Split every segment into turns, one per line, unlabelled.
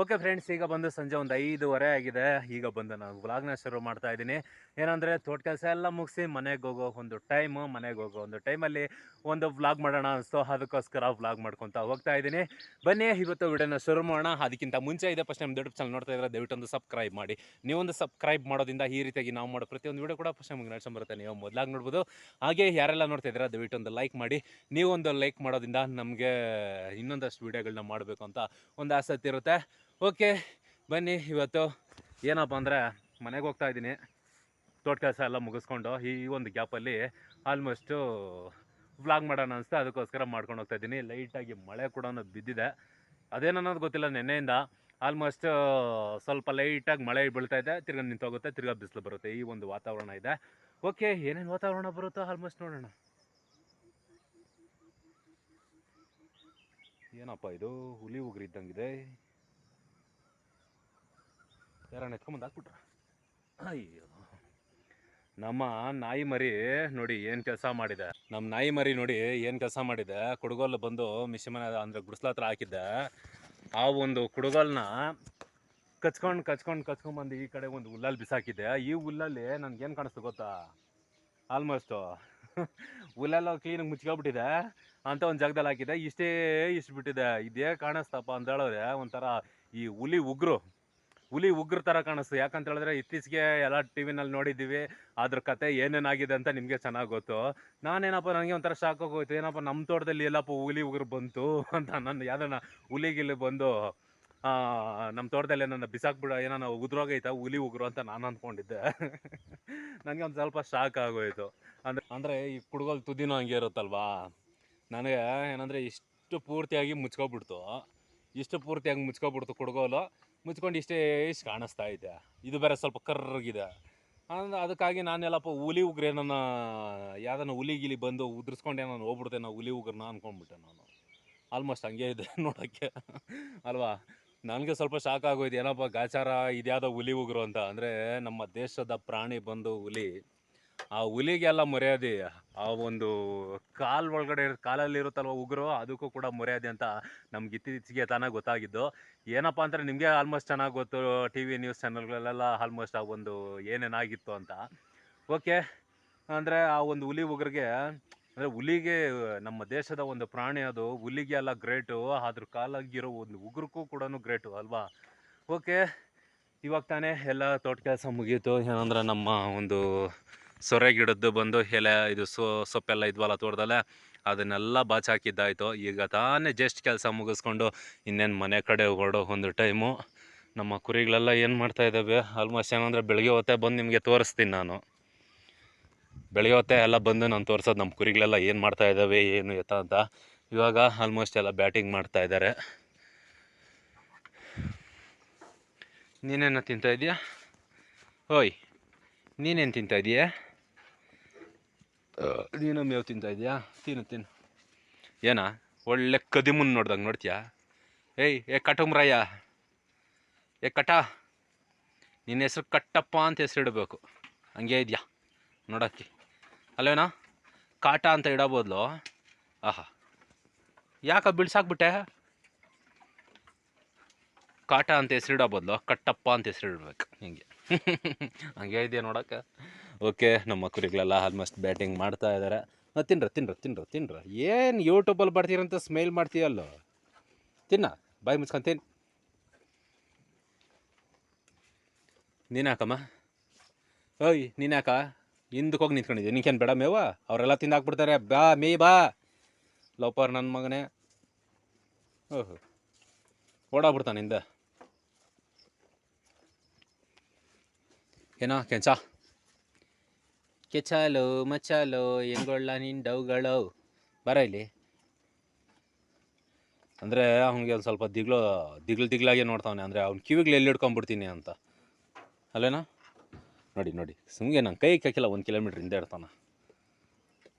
Okay friends, ಈಗ ಬಂದು ಸಂಜೆ ಒಂದು ಐದೂವರೆ ಆಗಿದೆ. ಈಗ ಬಂದು ನಾನು ವ್ಲಾಗ್ನ ಶುರು ಮಾಡ್ತಾ ಇದ್ದೀನಿ. ಏನಂದರೆ, ತೋಟ ಕೆಲಸ ಎಲ್ಲ ಮುಗಿಸಿ ಮನೆಗೆ ಹೋಗೋ ಒಂದು ಟೈಮು ಮನೆಗೆ ಹೋಗೋ ಒಂದು ಟೈಮಲ್ಲಿ ಒಂದು ವ್ಲಾಗ್ ಮಾಡೋಣ ಸೊ ಅದಕ್ಕೋಸ್ಕರ ವ್ಲಾಗ್ ಮಾಡ್ಕೊತಾ ಹೋಗ್ತಾ ಇದ್ದೀನಿ. ಬನ್ನಿ, ಇವತ್ತು ವಿಡಿಯೋನ ಶುರು ಮಾಡೋಣ. ಅದಕ್ಕಿಂತ ಮುಂಚೆ ಇದೆ ಫಸ್ಟ್ ನಮ್ಮ ದೊಡ್ಡ ಚಾನಲ್ ನೋಡ್ತಾ ಇದ್ರೆ ದಯವಿಟ್ಟು ಒಂದು ಸಬ್ಸ್ಕ್ರೈಬ್ ಮಾಡಿ. ನೀವೊಂದು ಸಬ್ಸ್ಕ್ರೈಬ್ ಮಾಡೋದಿಂದ ಈ ರೀತಿಯಾಗಿ ನಾವು ಮಾಡೋ ಪ್ರತಿಯೊಂದು ವಿಡಿಯೋ ಕೂಡ ಫಸ್ಟ್ ನಮಗೆ ನಡ್ಸ್ಕೊಂಡ್ ಬರುತ್ತೆ. ನೀವು ಮೊದಲಾಗಿ ನೋಡ್ಬೋದು. ಹಾಗೆ ಯಾರೆಲ್ಲ ನೋಡ್ತಾ ಇದ್ದೀರಾ, ದಯವಿಟ್ಟು ಒಂದು ಲೈಕ್ ಮಾಡಿ. ನೀವೊಂದು ಲೈಕ್ ಮಾಡೋದಿಂದ ನಮಗೆ ಇನ್ನೊಂದಷ್ಟು ವೀಡಿಯೋಗಳನ್ನ ಮಾಡಬೇಕು ಅಂತ ಒಂದು ಆಸಕ್ತಿ ಇರುತ್ತೆ. ಓಕೆ, ಬನ್ನಿ ಇವತ್ತು. ಏನಪ್ಪ ಅಂದರೆ, ಮನೆಗೆ ಹೋಗ್ತಾ ಇದ್ದೀನಿ. ತೋಟ ಕೆಲಸ ಎಲ್ಲ ಮುಗಿಸ್ಕೊಂಡು ಈ ಒಂದು ಗ್ಯಾಪಲ್ಲಿ ಆಲ್ಮೋಸ್ಟು ವ್ಲಾಗ್ ಮಾಡೋಣ ಅನಿಸ್ತಾ ಅದಕ್ಕೋಸ್ಕರ ಮಾಡ್ಕೊಂಡು ಹೋಗ್ತಾ ಇದ್ದೀನಿ. ಲೈಟಾಗಿ ಮಳೆ ಕೂಡ ಬಿದ್ದಿದೆ. ಅದೇನನ್ನೋದು ಗೊತ್ತಿಲ್ಲ, ನೆನ್ನೆಯಿಂದ ಆಲ್ಮೋಸ್ಟ್ ಸ್ವಲ್ಪ ಲೈಟಾಗಿ ಮಳೆ ಬೀಳ್ತಾ ಇದೆ. ತಿರ್ಗಾ ನಿಂತೋಗುತ್ತೆ, ತಿರ್ಗಾ ಬಿಸಿಲು ಬರುತ್ತೆ. ಈ ಒಂದು ವಾತಾವರಣ ಇದೆ. ಓಕೆ, ಏನೇನು ವಾತಾವರಣ ಬರುತ್ತೋ ಆಲ್ಮೋಸ್ಟ್ ನೋಡೋಣ. ಏನಪ್ಪ ಇದು? ಹುಲಿ ಉಗ್ರಿದ್ದಂಗೆ ಇದ್ದಂಗಿದೆ ಯಾರನ್ನ ಎತ್ಕೊಂಬಂದು ಹಾಕ್ಬಿಟ್ರ ಅಯ್ಯೋ. ನಮ್ಮ ನಾಯಿ ಮರಿ ನೋಡಿ ಏನು ಕೆಲಸ ಮಾಡಿದೆ. ನಮ್ಮ ನಾಯಿ ಮರಿ ನೋಡಿ ಏನು ಕೆಲಸ ಮಾಡಿದೆ. ಕುಡುಗೋಲು ಬಂದು ಮಿಷಿಮನ ಅಂದರೆ ಗುಡಿಸ್ಲ ಹತ್ರ ಹಾಕಿದ್ದೆ. ಆ ಒಂದು ಕುಡುಗೋಲ್ನ ಕಚ್ಕೊಂಡು ಕಚ್ಕೊಂಡು ಕಚ್ಕೊಂಡ್ಬಂದು ಈ ಕಡೆ ಒಂದು ಹುಲ್ಲಲ್ಲಿ ಬಿಸಾಕಿದ್ದೆ. ಈ ಹುಲ್ಲಲ್ಲಿ ನನ್ಗೇನು ಕಾಣಿಸ್ತು ಗೊತ್ತಾ? ಆಲ್ಮೋಸ್ಟು ಹುಲ್ಲೆಲ್ಲ ಕ್ಲೀನಾಗಿ ಮುಚ್ಕೊಬಿಟ್ಟಿದೆ ಅಂತ ಒಂದು ಜಾಗದಲ್ಲಿ ಹಾಕಿದೆ ಇಷ್ಟೇ ಇಷ್ಟು ಬಿಟ್ಟಿದೆ. ಇದೇ ಕಾಣಿಸ್ತಪ್ಪ ಅಂತ ಹೇಳೋದೆ ಒಂಥರ ಈ ಹುಲಿ ಉಗ್ರು. ಹುಲಿ ಉಗ್ರ ಥರ ಕಾಣಿಸ್ತು. ಯಾಕಂತ ಹೇಳಿದ್ರೆ ಇತ್ತೀಚೆಗೆ ಎಲ್ಲ ಟಿ ವಿನಲ್ಲಿ ನೋಡಿದ್ದೀವಿ. ಅದ್ರ ಕತೆ ಏನೇನಾಗಿದೆ ಅಂತ ನಿಮಗೆ ಚೆನ್ನಾಗಿ ಗೊತ್ತು. ನಾನೇನಪ್ಪ, ನನಗೆ ಒಂಥರ ಶಾಕ್ ಆಗೋಯ್ತು ಏನಪ್ಪ ನಮ್ಮ ತೋಟದಲ್ಲಿ ಎಲ್ಲಪ್ಪ ಹುಲಿ ಉಗ್ರು ಬಂತು ಅಂತ ನನ್ನ ಯಾವ್ದನ್ನ ಹುಲಿಗಿಲ್ಲಿ ಬಂದು ನಮ್ಮ ತೋಟದಲ್ಲಿ ಏನನ್ನ ಬಿಸಾಕ್ಬಿಡ ಏನೋ ಉದ್ರೋಗೈತ ಹುಲಿ ಉಗ್ರು ಅಂತ ನಾನು ಅಂದ್ಕೊಂಡಿದ್ದೆ ನನಗೆ ಒಂದು ಸ್ವಲ್ಪ ಶಾಕ್ ಆಗೋಯ್ತು ಅಂದರೆ ಅಂದರೆ ಈ ಕುಡ್ಗೋಲ್ ತುದಿನೂ ಹಂಗೆ ಇರುತ್ತಲ್ವಾ? ನನಗೆ ಏನಂದರೆ ಇಷ್ಟು ಪೂರ್ತಿಯಾಗಿ ಮುಚ್ಕೊಬಿಡ್ತು. ಇಷ್ಟು ಪೂರ್ತಿಯಾಗಿ ಮುಚ್ಕೊಬಿಡ್ತು ಕುಡುಗೋಲು. ಮುಚ್ಕೊಂಡು ಇಷ್ಟೇ ಇಷ್ಟು ಕಾಣಿಸ್ತಾ ಇದೆ. ಇದು ಬೇರೆ ಸ್ವಲ್ಪ ಕರ್ರಗಿದೆ. ಅಂದ್ರೆ ಅದಕ್ಕಾಗಿ ನಾನೆಲ್ಲಪ್ಪ ಹುಲಿ ಉಗ್ರೆ ನನ್ನ ಯಾವ್ದಾನ ಹುಲಿ ಗಿಲಿ ಬಂದು ಉದ್ರಿಸ್ಕೊಂಡೆ ನಾನು ಹೋಗ್ಬಿಡ್ತೆ ನಾವು ಹುಲಿ ಉಗ್ರನ ಅಂದ್ಕೊಂಡ್ಬಿಟ್ಟೆ ನಾನು. ಆಲ್ಮೋಸ್ಟ್ ಹಂಗೆ ಇದೆ ನೋಡೋಕ್ಕೆ. ಅಲ್ವಾ? ನನಗೆ ಸ್ವಲ್ಪ ಶಾಕ್ ಆಗೋಯ್ತು. ಏನಪ್ಪ ಗಾಚಾರ ಇದ್ಯಾವುದೋ ಹುಲಿ ಉಗ್ರು ಅಂತ. ಅಂದರೆ ನಮ್ಮ ದೇಶದ ಪ್ರಾಣಿ ಬಂದು ಹುಲಿ. ಆ ಹುಲಿಗೆಲ್ಲ ಮರ್ಯಾದೆ, ಆ ಒಂದು ಕಾಲ್ ಒಳಗಡೆ ಕಾಲಲ್ಲಿ ಇರುತ್ತಲ್ವ ಉಗುರು, ಅದಕ್ಕೂ ಕೂಡ ಮರ್ಯಾದೆ ಅಂತ ನಮ್ಗೆ ಇತ್ತೀಚೆಗೆ ತಾನೇ ಗೊತ್ತಾಗಿದ್ದು. ಏನಪ್ಪ ಅಂದರೆ ನಿಮಗೆ ಆಲ್ಮೋಸ್ಟ್ ಚೆನ್ನಾಗಿ ಗೊತ್ತು ಟಿ ವಿ ನ್ಯೂಸ್ ಚಾನಲ್ಗಳಲ್ಲೆಲ್ಲ ಆಲ್ಮೋಸ್ಟ್ ಆ ಒಂದು ಏನೇನಾಗಿತ್ತು ಅಂತ. ಓಕೆ ಅಂದರೆ ಆ ಒಂದು ಹುಲಿ ಉಗುರಿಗೆ, ಅಂದರೆ ಹುಲಿಗೆ ನಮ್ಮ ದೇಶದ ಒಂದು ಪ್ರಾಣಿ ಅದು, ಹುಲಿಗೆ ಎಲ್ಲ ಗ್ರೇಟು ಅದ್ರ ಕಾಲಾಗಿರೋ ಒಂದು ಉಗುರಕ್ಕೂ ಕೂಡ ಗ್ರೇಟು ಅಲ್ವಾ? ಓಕೆ ಇವಾಗ ತಾನೇ ಎಲ್ಲ ತೋಟ ಕೆಲಸ ಮುಗೀತು. ಏನಂದ್ರೆ ನಮ್ಮ ಒಂದು ಸೊರೆ ಗಿಡದ್ದು ಬಂದು ಎಲೆ, ಇದು ಸೊ, ಸೊಪ್ಪೆಲ್ಲ ಇದ್ವಲ್ಲ ತೋಟದಲ್ಲೇ, ಅದನ್ನೆಲ್ಲ ಬಾಚಾಕಿದ್ದಾಯಿತು. ಈಗ ತಾನೇ ಜಸ್ಟ್ ಕೆಲಸ ಮುಗಿಸ್ಕೊಂಡು ಇನ್ನೇನು ಮನೆ ಕಡೆ ಹೊರಡೋ ಒಂದು ಟೈಮು. ನಮ್ಮ ಕುರಿಗಳೆಲ್ಲ ಏನು ಮಾಡ್ತಾ ಇದ್ದಾವೆ? ಆಲ್ಮೋಸ್ಟ್ ಏನಂದರೆ ಬೆಳಗ್ಗೆ ಹೊತ್ತೇ ಬಂದು ನಿಮಗೆ ತೋರಿಸ್ತೀನಿ ನಾನು. ಬೆಳಗ್ಗೆ ಹೊತ್ತೆ ಎಲ್ಲ ಬಂದು ನಾನು ತೋರಿಸೋದು ನಮ್ಮ ಕುರಿಗಳೆಲ್ಲ ಏನು ಮಾಡ್ತಾ ಇದ್ದಾವೆ, ಏನು ಎತ್ತ ಅಂತ. ಇವಾಗ ಆಲ್ಮೋಸ್ಟ್ ಎಲ್ಲ ಬ್ಯಾಟಿಂಗ್ ಮಾಡ್ತಾ ಇದ್ದಾರೆ. ನೀನೇನು ತಿಂತಾ ಇದೆಯಾ? ಓಯ್, ನೀನೇನು ತಿಂತಾ ಇದೀಯಾ? ನೀನು ಮೇವು ತಿಂತಾ ಇದೆಯಾ? ತಿನ್ನು ತಿನ್ನು. ಏನಾ? ಒಳ್ಳೆ ಕದಿಮುನ್ ನೋಡ್ದಂಗೆ ನೋಡ್ತೀಯಾ? ಏಯ್, ಏ ಕಟುಮ್ರಯ್ಯ ಏ ಕಟ. ನಿನ್ನ ಹೆಸರು ಕಟ್ಟಪ್ಪ ಅಂತ ಹೆಸರು ಇಡಬೇಕು. ಹಂಗೆ ಇದೆಯಾ? ನೋಡೋಕ್ಕೆ ಅಲ್ವೇನಾ? ಕಾಟ ಅಂತ ಇಡಬೋದ್ಲು? ಆಹಾ. ಯಾಕ ಬಿಡ್ಸಾಕ್ಬಿಟ್ಟೆ ಕಾಟ ಅಂತ ಹೆಸರಿಡಬೋದ್ಲು ಬದಲು ಕಟ್ಟಪ್ಪ ಅಂತ ಹೆಸರಿಡ್ಬೇಕು ಹಿಂಗೆ. ಹಂಗೆ ಇದೆಯಾ ನೋಡೋಕ್ಕೆ? ಓಕೆ, ನಮ್ಮ ಕುರಿಗಳೆಲ್ಲ ಆಲ್ಮೋಸ್ಟ್ ಬ್ಯಾಟಿಂಗ್ ಮಾಡ್ತಾ ಇದ್ದಾರೆ ತಿನ್ರ ತಿನ್ರ ತಿನ್ರ ತಿನ್ರ. ಏನು ಯೂಟ್ಯೂಬಲ್ಲಿ ಬರ್ತೀರಂತ ಸ್ಮೈಲ್ ಮಾಡ್ತೀಯಲ್ಲೋ? ತಿನ್ನ, ಬಾಯಿ ಮುಚ್ಕೊಂಡು ತಿನ್. ನೀನಾಕಮ್ಮ? ಓಯ್, ನೀನಾಕ? ಹಿಂದಕ್ಕೆ ಹೋಗಿ ನಿಂತ್ಕೊಂಡಿದ್ದೆ ನಿಂಕೇನು ಬೇಡ ಮೇವ? ಅವರೆಲ್ಲ ತಿಂದಾಕ್ಬಿಡ್ತಾರೆ. ಬಾ, ಮೇ ಬಾ. ಲೋಪರ್ ನನ್ನ ಮಗನೇ. ಓಹೋ. ಹಿಂದೆ. ಏನೋ, ಕೆಂಚ? ಕೆಚಾಲು ಮಚಾಲೋ ಹೆಂಗೊಳ್ಳ ನಿನ್ ಬರ ಇಲ್ಲಿ. ಅಂದರೆ ಅವ್ನಿಗೆ ಒಂದು ಸ್ವಲ್ಪ ದಿಗ್ಲು ದಿಗ್ಲು ದಿಗ್ಲಾಗೆ ನೋಡ್ತಾವನೆ. ಅಂದರೆ ಅವ್ನ ಕಿವಿಗಳು ಎಲ್ಲಿ ಹಿಡ್ಕೊಂಬಿಡ್ತೀನಿ ಅಂತ. ಅಲ್ಲೇನಾ? ನೋಡಿ ನೋಡಿ. ಸುಮ್ಗೆ ನಾನು ಕೈ ಕಾಕಿಲ್ಲ ಒಂದು ಕಿಲೋಮೀಟ್ರ್ ಹಿಂದೆ ಇರ್ತಾನ.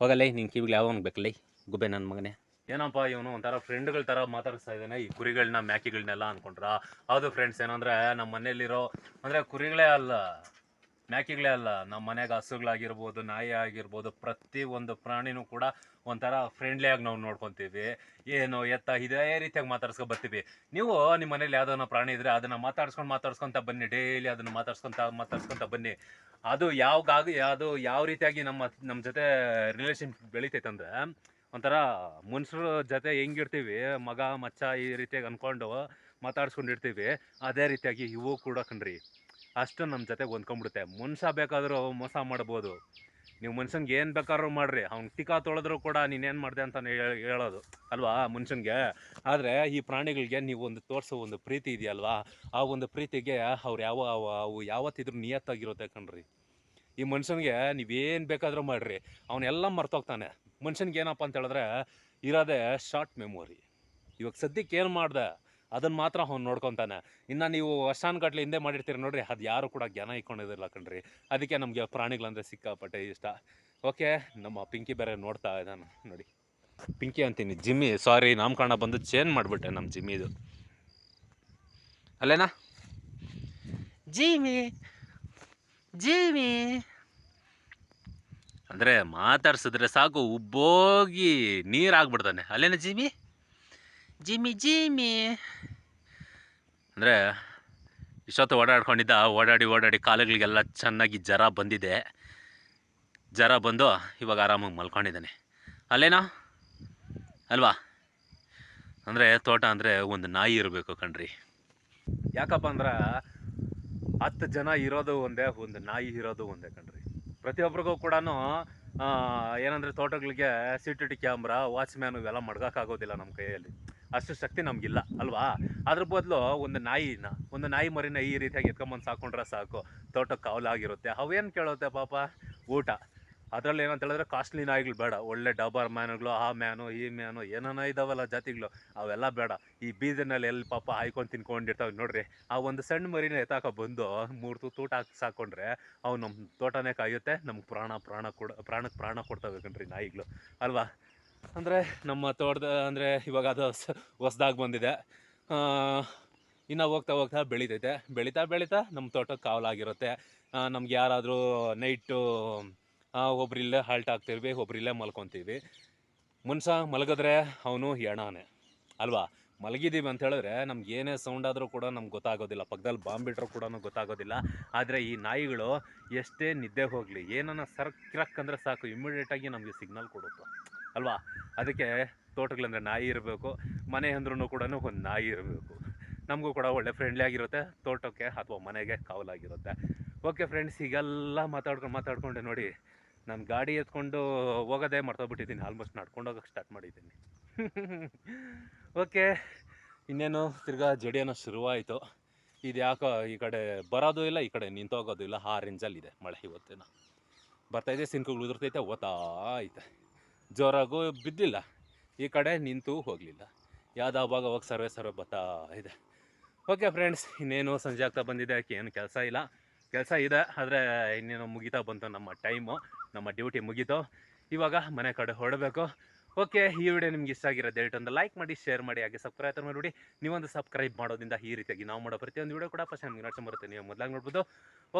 ಹೋಗಲ್ಲ ನಿನ್ನ ಕಿವಿಗಳು ಯಾವ ಬೇಕಲ್ಲ ಗುಬ್ಬೆ ನನ್ನ ಮಗನೇ. ಏನಪ್ಪ ಇವನು ಒಂಥರ ಫ್ರೆಂಡ್ಗಳ ಥರ ಮಾತಾಡಿಸ್ತಾ ಇದ್ದಾನೆ ಈ ಕುರಿಗಳನ್ನ ಮ್ಯಾಕಿಗಳನ್ನೆಲ್ಲ ಅನ್ಕೊಂಡ್ರ. ಹೌದು ಫ್ರೆಂಡ್ಸ್ ಏನಂದ್ರೆ ನಮ್ಮ ಮನೇಲಿರೋ ಅಂದರೆ ಕುರಿಗಳೇ ಅಲ್ಲ. ಮ್ಯಾಕಿಗಳೇ ಅಲ್ಲ, ನಮ್ಮ ಮನೆಗೆ ಹಸುಗಳಾಗಿರ್ಬೋದು, ನಾಯಿ ಆಗಿರ್ಬೋದು, ಪ್ರತಿ ಒಂದು ಪ್ರಾಣಿನೂ ಕೂಡ ಒಂಥರ ಫ್ರೆಂಡ್ಲಿಯಾಗಿ ನಾವು ನೋಡ್ಕೊತೀವಿ. ಏನು, ಎತ್ತ, ಇದೇ ರೀತಿಯಾಗಿ ಮಾತಾಡ್ಸ್ಕೊ ಬರ್ತೀವಿ. ನೀವು ನಿಮ್ಮ ಮನೇಲಿ ಯಾವ್ದಾನ ಪ್ರಾಣಿ ಇದ್ರೆ ಅದನ್ನು ಮಾತಾಡ್ಸ್ಕೊಂಡು ಮಾತಾಡ್ಸ್ಕೊಂತ ಬನ್ನಿ ಡೈಲಿ ಅದನ್ನು ಮಾತಾಡ್ಸ್ಕೊಂತ ಮಾತಾಡ್ಸ್ಕೊಂತ ಬನ್ನಿ. ಅದು ಯಾವಾಗ ಅದು ಯಾವ ರೀತಿಯಾಗಿ ನಮ್ಮ ನಮ್ಮ ಜೊತೆ ರಿಲೇಷನ್ ಅಂದರೆ, ಒಂಥರ ಮನುಷ್ಯರ ಜೊತೆ ಹೆಂಗಿರ್ತೀವಿ, ಮಗ, ಮಚ್ಚ ಈ ರೀತಿಯಾಗಿ ಅಂದ್ಕೊಂಡು ಮಾತಾಡ್ಸ್ಕೊಂಡಿರ್ತೀವಿ. ಅದೇ ರೀತಿಯಾಗಿ ಇವು ಕೂಡ ಕಣ್ರಿ. ಅಷ್ಟು ನಮ್ಮ ಜೊತೆಗೆ ಹೊಂದ್ಕೊಂಡ್ಬಿಡುತ್ತೆ ಮನುಷ್ಯ ಬೇಕಾದರೂ ಮೋಸ ಮಾಡ್ಬೋದು. ನೀವು ಮನುಷ್ಯನ್ಗೆ ಏನು ಬೇಕಾದ್ರೂ ಮಾಡಿರಿ. ಅವ್ನು ಟಿಕಾ ತೊಳೆದ್ರೂ ಕೂಡ ನೀನೇನು ಮಾಡಿದೆ ಅಂತ ಹೇಳೋದು. ಅಲ್ವಾ ಮನುಷ್ಯನಿಗೆ ಆದರೆ ಈ ಪ್ರಾಣಿಗಳಿಗೆ ನೀವು ಒಂದು ತೋರಿಸೋ ಒಂದು ಪ್ರೀತಿ ಇದೆಯಲ್ವಾ? ಆ ಒಂದು ಪ್ರೀತಿಗೆ ಅವ್ರು ಯಾವ, ಅವ- ಯಾವತ್ತಿದ್ರೂ ನಿಯತ್ತಾಗಿರುತ್ತೆ ಕಣ್ರಿ. ಈ ಮನುಷ್ಯನಿಗೆ ನೀವೇನು ಬೇಕಾದರೂ ಮಾಡಿರಿ. ಅವನ್ನೆಲ್ಲ ಮರ್ತೋಗ್ತಾನೆ. ಮನುಷ್ಯನಿಗೆ ಏನಪ್ಪ ಅಂತ ಹೇಳಿದ್ರೆ, ಇರೋದೇ ಶಾರ್ಟ್ ಮೆಮೊರಿ ಇವಾಗ ಸದ್ಯಕ್ಕೆ ಏನು ಮಾಡ್ದೆ? ಅದನ್ನ ಮಾತ್ರ ಅವ್ನು ನೋಡ್ಕೊತಾನೆ. ಇನ್ನು ನೀವು ವರ್ಷಾನುಗಟ್ಲೆ ಹಿಂದೆ ಮಾಡಿರ್ತೀರಿ ನೋಡ್ರಿ ಅದು ಯಾರು ಕೂಡ ಜ್ಞಾನ ಇಟ್ಕೊಂಡಿದಿಲ್ಲ ಕಣ್ರಿ. ಅದಕ್ಕೆ ನಮಗೆ ಪ್ರಾಣಿಗಳಂದ್ರೆ ಸಿಕ್ಕಾಪಟ್ಟೆ ಇಷ್ಟ. ಓಕೆ ನಮ್ಮ ಪಿಂಕಿ ಬೇರೆ ನೋಡ್ತಾ ಇದ್ದಾನೆ ನೋಡಿ. ಪಿಂಕಿ ಅಂತೀನಿ ಜಿಮ್ಮಿ ಸಾರಿ ನಾಮಕರಣ ಬಂದು ಚೇಂಜ್ ಮಾಡಿಬಿಟ್ಟೆ ನಮ್ಮ ಜಿಮ್ಮಿದು. ಅಲ್ಲೇನಾ? ಜಿಮಿ ಜಿಮಿ ಅಂದರೆ ಮಾತಾಡ್ಸಿದ್ರೆ ಸಾಕು ಉಬ್ಬೋಗಿ ನೀರಾಗ್ಬಿಡ್ತಾನೆ ಅಲ್ಲೇನಾ ಜಿಮಿ ಜಿಮಿ ಜಿಮ್ಮಿ. ಅಂದರೆ ಇಷ್ಟೊತ್ತು ಓಡಾಡ್ಕೊಂಡಿದ್ದ, ಓಡಾಡಿ ಓಡಾಡಿ ಕಾಲುಗಳಿಗೆಲ್ಲ ಚೆನ್ನಾಗಿ ಜ್ವರ ಬಂದಿದೆ. ಜ್ವರ ಬಂದು ಇವಾಗ ಆರಾಮಾಗಿ ಮಲ್ಕೊಂಡಿದ್ದಾನೆ. ಅಲ್ಲೇನೋ? ಅಲ್ವಾ? ಅಂದರೆ ತೋಟ ಅಂದರೆ ಒಂದು ನಾಯಿ ಇರಬೇಕು ಕಣ್ರಿ. ಯಾಕಪ್ಪ ಅಂದ್ರೆ ಹತ್ತು ಜನ ಇರೋದು ಒಂದೇ, ಒಂದು ನಾಯಿ ಇರೋದು ಒಂದೇ ಕಣ್ರಿ. ಪ್ರತಿಯೊಬ್ಬರಿಗೂ ಕೂಡ ಏನಂದರೆ ತೋಟಗಳಿಗೆ C T T camera, watchman ಇವೆಲ್ಲ ಮಡ್ಗೋಕ್ಕಾಗೋದಿಲ್ಲ ನಮ್ಮ ಕೈಯಲ್ಲಿ. ಅಷ್ಟು ಶಕ್ತಿ ನಮಗಿಲ್ಲ, ಅಲ್ವಾ? ಅದ್ರ ಬದಲು ಒಂದು ನಾಯಿನ, ಒಂದು ನಾಯಿ ಮರಿನ ಈ ರೀತಿಯಾಗಿ ಎತ್ಕೊಂಬಂದು ಸಾಕೊಂಡ್ರೆ ಸಾಕು. ತೋಟಕ್ಕೆ ಕಾವಲಾಗಿರುತ್ತೆ. ಅವೇನು ಕೇಳುತ್ತೆ ಪಾಪ? ಊಟ. ಅದರಲ್ಲಿ ಏನಂತ ಹೇಳಿದ್ರೆ ಕಾಸ್ಟ್ಲಿ ನಾಯಿಗಳು ಬೇಡ. ಒಳ್ಳೆ ಡಬರ್ ಮ್ಯಾನುಗಳು, ಆ ಮ್ಯಾನು, ಈ ಮ್ಯಾನು, ಏನೇನೋ ಇದಾವಲ್ಲ ಜಾತಿಗಳು, ಅವೆಲ್ಲ ಬೇಡ. ಈ ಬೀದಿನಲ್ಲಿ ಎಲ್ಲಿ ಪಾಪ ಹಾಯ್ಕೊಂಡು ತಿನ್ಕೊಂಡಿರ್ತಾವೆ ನೋಡ್ರಿ. ಆ ಒಂದು ಸಣ್ಣ ಮರಿನ ಎತ್ತಾಕ ಬಂದು ಮೂರು ತು ಊಟ ಹಾಕಿ ಸಾಕೊಂಡ್ರೆ ಅವು ನಮ್ಮ ತೋಟನೇ ಕಾಯುತ್ತೆ. ನಮ್ಗೆ ಪ್ರಾಣ ಪ್ರಾಣ ಕೊಡ, ಪ್ರಾಣಕ್ಕೆ ಪ್ರಾಣ ಕೊಡ್ತಾವೆ ಕಣ್ರಿ ನಾಯಿಗಳು. ಅಲ್ವಾ? ಅಂದರೆ ನಮ್ಮ ತೋಟದ, ಅಂದರೆ ಇವಾಗ ಅದು ಹೊಸ್ದಾಗಿ ಬಂದಿದೆ. ಇನ್ನು ಹೋಗ್ತಾ ಹೋಗ್ತಾ ಬೆಳೀತೈತೆ. ಬೆಳೀತಾ ಬೆಳೀತಾ ನಮ್ಮ ತೋಟಕ್ಕೆ ಕಾವಲಾಗಿರುತ್ತೆ. ನಮ್ಗೆ ಯಾರಾದರೂ ನೈಟು ಒಬ್ರಿಲ್ಲೇ ಹಾಲ್ಟ್ ಆಗ್ತಿರ್ವಿ ಒಬ್ರಿಲ್ಲೇ ಮಲ್ಕೊತೀವಿ. ಮನುಷ್ಯ ಮಲಗಿದ್ರೆ ಅವನು ಎಣಾನೆ ಅಲ್ವಾ? ಮಲಗಿದ್ದೀವಿ ಅಂತ ಹೇಳಿದ್ರೆ ನಮ್ಗೆ ಏನೇ ಸೌಂಡ್ ಆದರೂ ಕೂಡ ನಮ್ಗೆ ಗೊತ್ತಾಗೋದಿಲ್ಲ. ಪಕ್ಕದಲ್ಲಿ ಬಾಂಬ್ ಬಿಟ್ರೂ ಕೂಡ ಗೊತ್ತಾಗೋದಿಲ್ಲ. ಆದರೆ ಈ ನಾಯಿಗಳು ಎಷ್ಟೇ ನಿದ್ದೆ ಹೋಗಲಿ, ಏನನ್ನ ಸರ್ಕಿರಕ್ ಅಂದ್ರೆ ಸಾಕು ಇಮ್ಮಿಡಿಯೇಟಾಗಿ ನಮಗೆ ಸಿಗ್ನಲ್ ಕೊಡುತ್ತೆ. ಅಲ್ವಾ? ಅದಕ್ಕೆ ತೋಟಗಳಂದ್ರೆ ನಾಯಿ ಇರಬೇಕು, ಮನೆ ಅಂದ್ರೂ ಕೂಡ ಒಂದು ನಾಯಿ ಇರಬೇಕು. ನಮಗೂ ಕೂಡ ಒಳ್ಳೆ ಫ್ರೆಂಡ್ಲಿ ಆಗಿರುತ್ತೆ, ತೋಟಕ್ಕೆ ಅಥವಾ ಮನೆಗೆ ಕಾವಲಾಗಿರುತ್ತೆ. ಓಕೆ ಫ್ರೆಂಡ್ಸ್ ಈಗೆಲ್ಲ ಮಾತಾಡ್ಕೊಂಡು ಮಾತಾಡ್ಕೊಂಡೆ ನೋಡಿ, ನಾನು ಗಾಡಿ ಎತ್ಕೊಂಡು ಹೋಗೋದೇ ಮರ್ತೋಗ್ಬಿಟ್ಟಿದ್ದೀನಿ ಆಲ್ಮೋಸ್ಟ್ ನಡ್ಕೊಂಡು ಹೋಗಕ್ಕೆ ಸ್ಟಾರ್ಟ್ ಮಾಡಿದ್ದೀನಿ. ಓಕೆ ಇನ್ನೇನು, ತಿರ್ಗಾ ಅನ್ನೋ ಶುರುವಾಯಿತು. ಇದು ಯಾಕೋ ಈ ಕಡೆ ಬರೋದು ಇಲ್ಲ, ಈ ಕಡೆ ನಿಂತೋಗೋದು ಇಲ್ಲ, ಆ ರೇಂಜಲ್ಲಿದೆ ಮಳೆ ಇವತ್ತೇನೋ. ಬರ್ತಾಯಿದೆ ಸಿನ್ಕುಗಳು ಉದುರ್ತೈತೆ, ಓದ್ತಾ ಐತೆ ಜೋರಾಗೂ ಬಿದ್ದಿಲ್ಲ. ಈ ಕಡೆ ನಿಂತು ಹೋಗಲಿಲ್ಲ. ಯಾವ್ದಾವಾಗ ಅವಾಗ ಸರ್ವೆ ಸರ್ವೆ ಬರ್ತಾ ಇದೆ. ಓಕೆ ಫ್ರೆಂಡ್ಸ್ ಇನ್ನೇನು ಸಂಜೆ ಆಗ್ತಾ ಬಂದಿದೆ ಏನು ಕೆಲಸ ಇಲ್ಲ. ಕೆಲಸ ಇದೆ, ಆದರೆ ಇನ್ನೇನು ಮುಗಿತಾ ಬಂತು ನಮ್ಮ ಟೈಮು ನಮ್ಮ ಡ್ಯೂಟಿ ಮುಗೀತು. ಇವಾಗ ಮನೆ ಕಡೆ ಹೊರಡಬೇಕು. ಓಕೆ ಈ ವಿಡಿಯೋ ನಿಮ್ಗೆ ಇಷ್ಟ ಆಗಿರೋ ದಯವಿಟ್ಟು ಒಂದು ಲೈಕ್ ಮಾಡಿ ಶೇರ್ ಮಾಡಿ, ಹಾಗೆ ಸಬ್ಸ್ಕ್ರೈಬ್ ಮಾಡಿಬಿಡಿ ನೀವೊಂದು ಸಬ್ಸ್ಕ್ರೈಬ್ ಮಾಡೋದ್ರಿಂದ ಈ ರೀತಿಯಾಗಿ ನಾವು ಮಾಡೋ ಪ್ರತಿಯೊಂದು ವಿಡಿಯೋ ಕೂಡ ಫಸ್ಟ್ ನಿಮ್ಗೆ ಬರುತ್ತೆ. ನೀವು ಮೊದಲಾಗಿ ನೋಡ್ಬೋದು.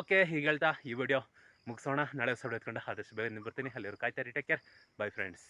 ಓಕೆ ಹೀಗೆ ಹೇಳ್ತಾ ಈ ವಿಡಿಯೋ ಮುಗಿಸೋಣ. ನಾಳೆ ಸೌಡ್ ಎತ್ಕೊಂಡು ಆದಷ್ಟು ಬೇಗ ಬರ್ತೀನಿ ಅಲ್ಲಿವ್ರು ಕಾಯ್ತಾ ಟೇಕ್ ಕೇರ್ ಬೈ ಫ್ರೆಂಡ್ಸ್